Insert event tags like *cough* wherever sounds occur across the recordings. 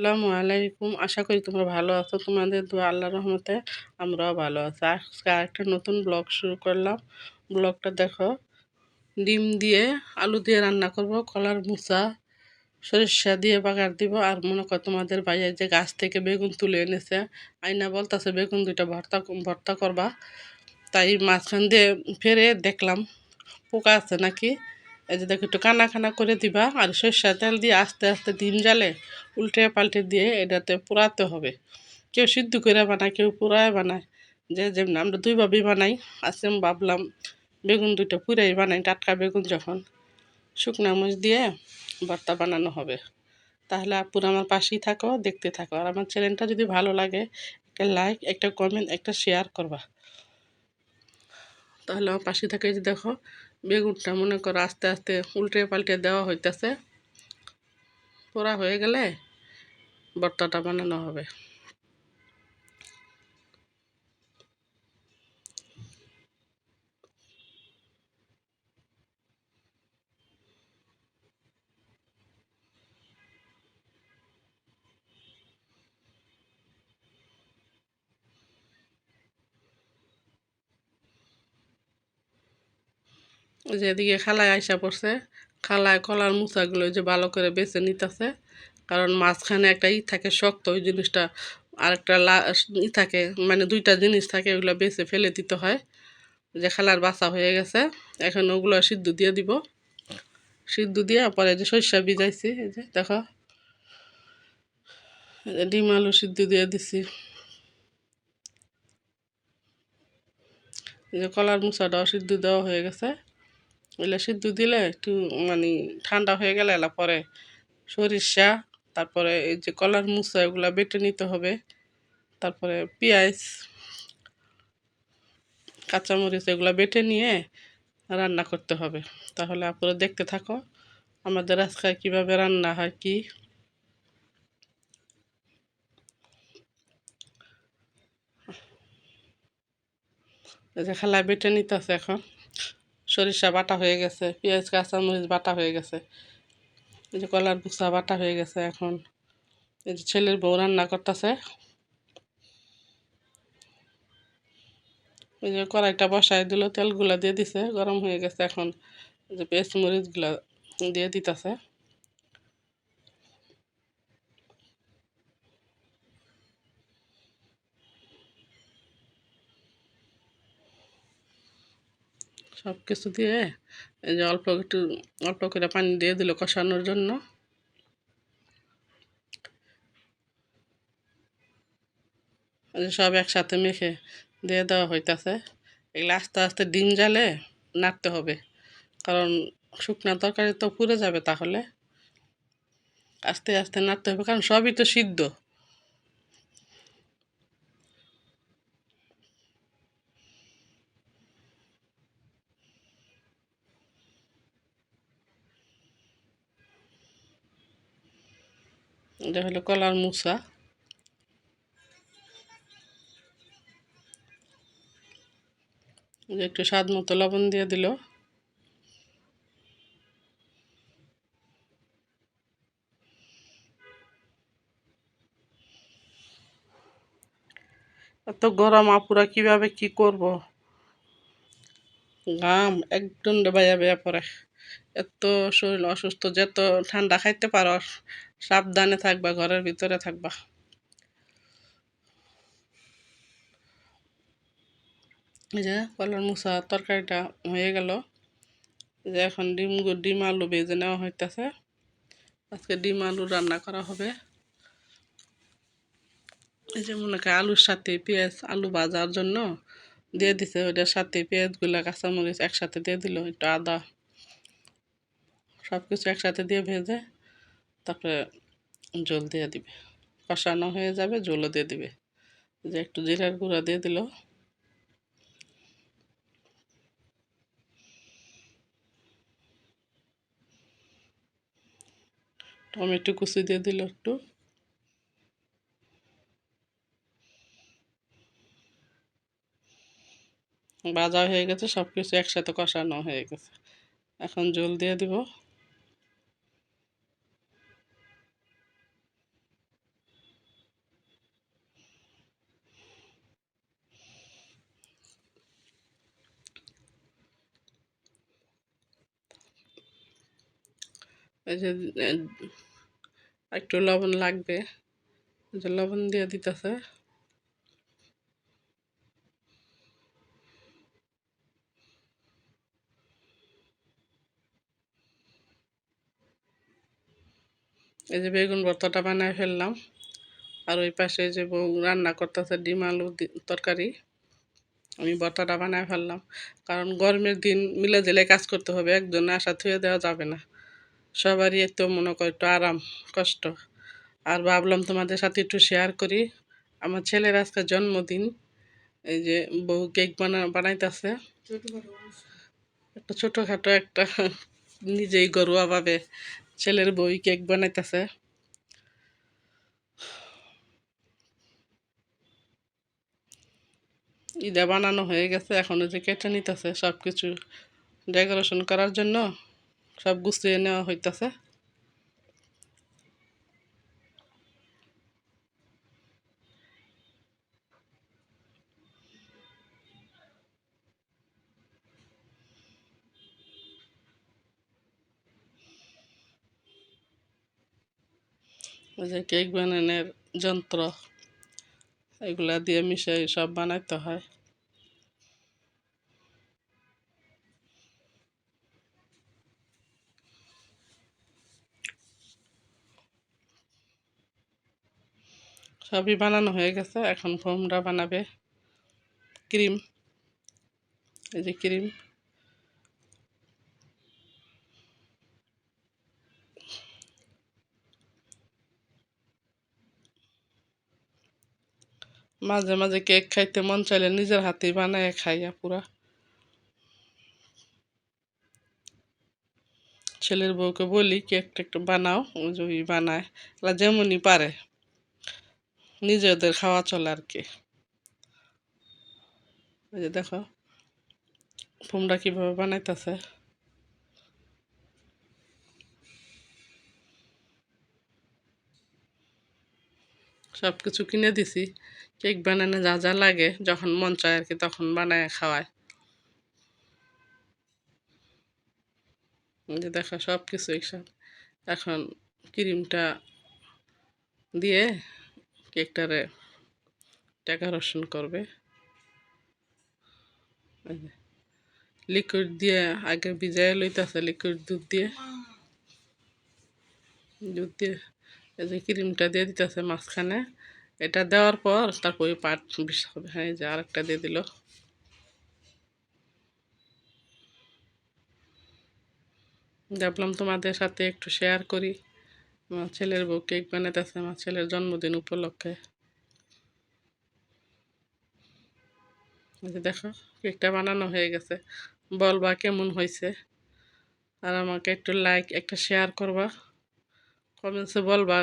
আসসালামু আলাইকুম। আশা করি তোমরা ভালো আছো। তোমাদের দোয়া আল্লাহর রহমতে আমরাও ভালো আছি। আজকে আরেকটা নতুন ব্লগ শুরু করলাম। ব্লগটা দেখো, ডিম দিয়ে আলু দিয়ে রান্না করব, কলার মুসা সরিষা দিয়ে বাগার দিব, আর মনে কর তোমাদের ভাইয়া যে গাছ থেকে বেগুন তুলে এনেছে আইনা বলতেছে বেগুন দুইটা ভর্তা ভর্তা করবা। তাই মাঝখান দিয়ে ফেরে দেখলাম, পোকা আছে নাকি? এই যে দেখো, একটু কানা কানা করে দিবা আর সর্ষা তেল দিয়ে আস্তে আস্তে ডিম জালে উল্টে পাল্টে দিয়ে এটাতে পোড়াতে হবে। কেউ সিদ্ধ করে বানায়, কেউ পোড়ায় বানায়। যে যেমন আমরা দুইভাবেই বানাই, আজকে ভাবলাম বেগুন দুটো পুরাই বানাই, টাটকা বেগুন যখন শুকনা মরিচ দিয়ে ভর্তা বানানো হবে। তাহলে আপুর আমার পাশেই থাকো, দেখতে থাকো। আর আমার চ্যানেলটা যদি ভালো লাগে, একটা লাইক একটা কমেন্ট একটা শেয়ার করবা। তাহলে আমার পাশে থাকে যে দেখো, বেগুনটা মনে করো আস্তে আস্তে উল্টে পাল্টে দেওয়া হইতেছে। পোড়া হয়ে গেলে বর্তাটা বানানো হবে। যে এদিকে খালায় আইসা পড়ছে, খালায় কলার মুসাগুলো যে ভালো করে বেছে নিতেছে। কারণ মাঝখানে একটা ই থাকে শক্ত, ওই জিনিসটা আরেকটা লা ই থাকে মানে দুইটা জিনিস থাকে, ওগুলো বেছে ফেলে দিতে হয়। যে খালার বাসা হয়ে গেছে, এখন ওগুলো সিদ্ধ দিয়ে দিব। সিদ্ধ দিয়ে পরে যে সর্ষা ভিজাইছি, এই যে দেখো। ডিম আলু সিদ্ধ দিয়ে দিছি। যে কলার মুসাটাও সিদ্ধ দেওয়া হয়ে গেছে। এগুলো সিদ্ধ দিলে একটু মানে ঠান্ডা হয়ে গেলে এলা পরে সরিষা, তারপরে এই যে কলার মুসা এগুলো বেটে নিতে হবে। তারপরে পেঁয়াজ, কাঁচামরিচ এগুলো বেটে নিয়ে রান্না করতে হবে। তাহলে আপনারা দেখতে থাকো আমাদের আজকে কীভাবে রান্না হয়, কি? যে খালা বেটে নিতেছে এখন। সরিষা বাটা হয়ে গেছে, পেঁয়াজ, কাঁচামরিচ বাটা হয়ে গেছে, এই যে কলার ভুসা বাটা হয়ে গেছে এখন। এই যে ছেলের বউ রান্না করতেছে। ওই যে কড়াইটা বসায় দিল, তেলগুলা দিয়ে দিছে, গরম হয়ে গেছে এখন। যে পেঁয়াজ, মরিচগুলা দিয়ে দিতেছে। সব কিছু দিয়ে এই যে অল্প একটু, অল্প করে পানি দিয়ে দিল কষানোর জন্য। সব একসাথে মেখে দিয়ে দেওয়া হইতাছে। এগুলো আস্তে আস্তে ডিম জালে নাড়তে হবে, কারণ শুকনা তরকারি তো পুড়ে যাবে তাহলে। আস্তে আস্তে নাড়তে হবে, কারণ সবই তো সিদ্ধ। এটা হলো কলার মুসা। একটু স্বাদ মতো লবণ দিয়ে দিল। এত গরম আপুরা কীভাবে কি করব? গাম একদম বাইয়া বেয়া পরে এত শরীর অসুস্থ, যত ঠান্ডা খাইতে পারো, সাবধানে থাকবা, ঘরের ভিতরে থাকবা। এই যে কলার মুসা তরকারিটা হয়ে গেল। যে এখন ডিম ডিম আলু ভেজে নেওয়া হইতেছে। আজকে ডিম আলু রান্না করা হবে। এই যে মনে করি আলুর সাথে পেঁয়াজ আলু ভাজার জন্য দিয়ে দিছে। ওইটার সাথে পেঁয়াজগুলো, কাঁচামরিচ একসাথে দিয়ে দিল, একটু আদা সব কিছু একসাথে দিয়ে ভেজে তারপরে জল দিয়ে দিবে। কষানো হয়ে যাবে, জলও দিয়ে দিবে। যে একটু জিরার গুঁড়া দিয়ে দিল। টমেটো কুচি দিয়ে দিল একটু। ভাজা হয়ে গেছে সব কিছু একসাথে কষানো হয়ে গেছে। এখন জল দিয়ে দিব। যে একটু লবণ লাগবে। যে লবণ দিয়ে দিতেছে। এই যে বেগুন ভর্তাটা বানায় ফেললাম। আর ওই পাশে যে বউ রান্না করতেছে ডিম আলু তরকারি, আমি ভর্তাটা বানায় ফেললাম। কারণ গরমের দিন মিলে জেলে কাজ করতে হবে একজনে আশা থুয়ে দেওয়া যাবে না। সবারই একটু মনে কর, একটু আরাম, কষ্ট। আর ভাবলাম তোমাদের সাথে একটু শেয়ার করি। আমার ছেলের আজকে জন্মদিন। এই যে বউ কেক বানা, বানাইতেছে। একটা ছোটোখাটো একটা *laughs* নিজেই ঘরোয়াভাবে ছেলের বই কেক বানাইতেছে। ইদা বানানো হয়ে গেছে, এখন যে কেটে নিতেছে সব কিছু ডেকোরেশন করার জন্য সব গুছিয়ে নেওয়া হইতেছে। যে কেক বানানোর যন্ত্র এগুলা দিয়ে মিশাই সব বানাইতে হয়। সবই বানানো হয়ে গেছে। এখন ফোমটা বানাবে। ক্রিম। এই যে ক্রিম। মাঝে মাঝে কেক খাইতে মন চাইলে নিজের হাতেই বানায় খাইয়া পুরা। ছেলের বউকে বলি, কেকটা একটু বানাও। ওই বানায়। যেমনই পারে। নিজেদের খাওয়া চলে আর কি ওই যে দেখো ফুমটা কীভাবে বানাইতেছে। সব কিছু কিনে দিছি, কেক বানানো যা যা লাগে, যখন মন চায় আর কি তখন বানায় খাওয়ায়। যে দেখো সব কিছু এখন ক্রিমটা দিয়ে কেকটারে ডেকোরেশন করবে। লিকুইড দিয়ে আগে ভিজাই লইতেছে লিকুইড দুধ দিয়ে। দুধ দিয়ে এই যে ক্রিমটা দিয়ে দিতেছে মাঝখানে। এটা দেওয়ার পর তারপর ওই পাট বিষ হবে। হ্যাঁ যে আরেকটা দিয়ে দিল। ভাবলাম তোমাদের সাথে একটু শেয়ার করি। আমার ছেলের বউ কেক বানাইতেছে, আমার ছেলের জন্মদিন উপলক্ষে। দেখো, কেকটা বানানো হয়ে গেছে। বলবা কেমন হয়েছে আর আমাকে একটু লাইক একটা শেয়ার করবা। কমেন্টসে বলবা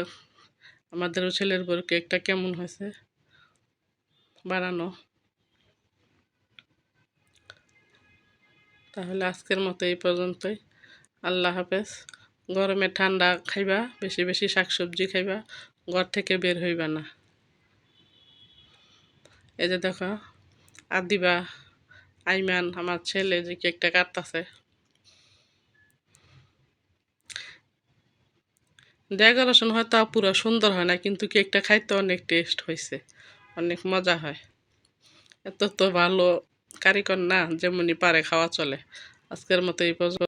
আমাদের ছেলের বউ কেকটা কেমন হয়েছে বানানো। তাহলে আজকের মতো এই পর্যন্তই। আল্লাহ হাফেজ। গরমে ঠান্ডা খাইবা, বেশি বেশি শাকসবজি খাইবা, ঘর থেকে বের হইবা না। এই যে দেখো, আদিবা, আইমান, আমার ছেলে যে কেকটা কাটতেছে। ডেকোরেশন হয়তো পুরো সুন্দর হয় না, কিন্তু কেকটা খাইতে অনেক টেস্ট হয়েছে অনেক মজা হয়। এত তো ভালো কারিগর না, যেমনই পারে খাওয়া চলে। আজকের মতো এই পর্যন্ত।